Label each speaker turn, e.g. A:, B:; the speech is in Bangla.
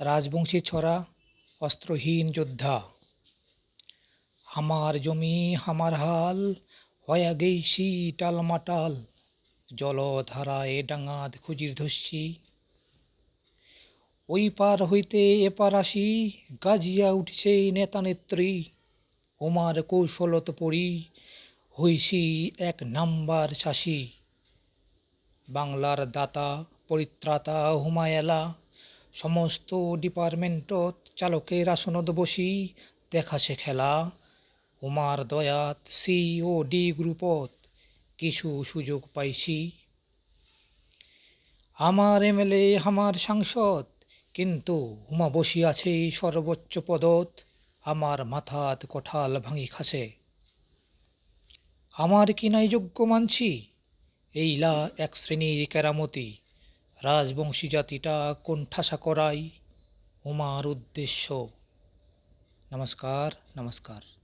A: রাজবংশী ছড়া, অস্ত্রহীন যোদ্ধা। আমার জমি হামার হাল, হয়া গেইসি টালমাটাল জলধারায় ডাঙাত খুজির ধরছি ওই পার হইতে এপার আসি, গাজিয়া উঠছে নেতা নেত্রী, ওমার কৌশলত পড়ি, হইসি এক নাম্বার চাষি বাংলার দাতা, পরিত্রাতা, হুমায়লা সমস্ত ডিপার্টমেন্টত চালকের আসনত বসি, দেখাছে খেলা। উমার দয়াত সি ও ডি গ্রুপত কিছু সুযোগ পাইছি। আমার এমএলএ আমার সাংসদ, কিন্তু হুমা বসি আছে সর্বোচ্চ পদত। আমার মাথাত কঠাল ভাঙি খাসে আমার কি নাই যোগ্য মানছি? এইলা এক শ্রেণির কেরামতি। রাজবংশী জাতিটা কোণঠাসা করাই উমার উদ্দেশ্য। নমস্কার নমস্কার।